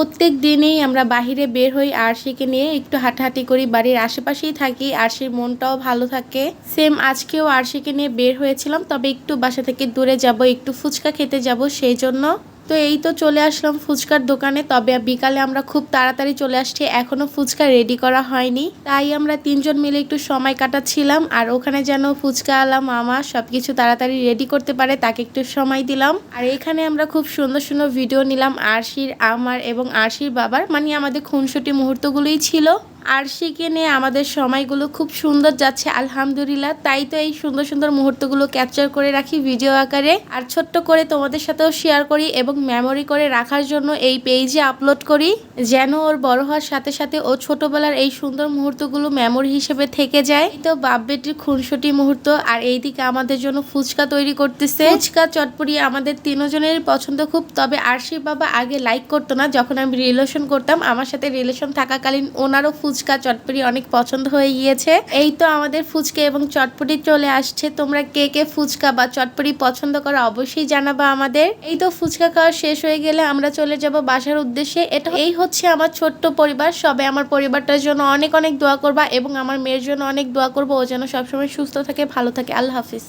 প্রত্যেক দিনেই আমরা বাহিরে বের হই আরশিকে নিয়ে, একটু হাঁটাহাঁটি করি, বাড়ির আশেপাশেই থাকি, আরশির মনটাও ভালো থাকে। সেম আজকেও আরশিকে নিয়ে বের হয়েছিলাম, তবে একটু বাসা থেকে দূরে যাব, একটু ফুচকা খেতে যাব, সেই জন্য তো এই তো চলে আসলাম ফুচকার দোকানে। তবে বিকালে আমরা খুব তাড়াতাড়ি চলে আসছি, এখনও ফুচকা রেডি করা হয়নি। তাই আমরা তিনজন মিলে একটু সময় কাটাচ্ছিলাম, আর ওখানে যেন ফুচকা, আলা, মামা সবকিছু তাড়াতাড়ি রেডি করতে পারে, তাকে একটু সময় দিলাম। আর এখানে আমরা খুব সুন্দর সুন্দর ভিডিও নিলাম, আরশির আমার এবং আরশির বাবার মানে আমাদের খুনসুটি মুহূর্তগুলোই ছিল। আরশিকে নিয়ে আমাদের সময়গুলো খুব সুন্দর যাচ্ছে, আলহামদুলিল্লাহ। তাই তো এই সুন্দর সুন্দর মুহূর্তগুলো ক্যাপচার করে রাখি ভিডিও আকারে। আর ছোট্ট করে তোমাদের সাথেও শেয়ার করি এবং মেমোরি করে রাখার জন্য এই পেজে আপলোড করি, যেন ওর বড় হওয়ার সাথে সাথে ও ছোটবেলার এই সুন্দর মুহূর্তগুলো মেমোরি হিসেবে থেকে যায়। তো বাপ বেটির খুনসুটি মুহূর্ত, আর এইদিকে আমাদের জন্য ফুচকা তৈরি করতেছে। ফুচকা চটপড়ি আমাদের তিনজনের পছন্দ খুব, তবে আরশি বাবা আগে লাইক করতো না, যখন আমি রিলেশন করতাম, আমার সাথে রিলেশন থাকাকালীন ওনারও ফুচকা চটপটি অনেক পছন্দ হয়ে গিয়েছে। এই তো আমাদের ফুচকা এবং চটপটি চলে আসছে। তোমরা কে কে ফুচকা বা চটপটি পছন্দ করো অবশ্যই জানাবা আমাদের। এই তো ফুচকা খাওয়া শেষ হয়ে গেলে আমরা চলে যাব বাসার উদ্দেশ্যে। এটা এই হচ্ছে আমার ছোট্ট পরিবার। সবে আমার পরিবারটার জন্য অনেক অনেক দোয়া করবা এবং আমার মেয়ের জন্য অনেক দোয়া করব। ও যেন সবসময় সুস্থ থাকে, ভালো থাকে। আল্লাহ হাফিজ।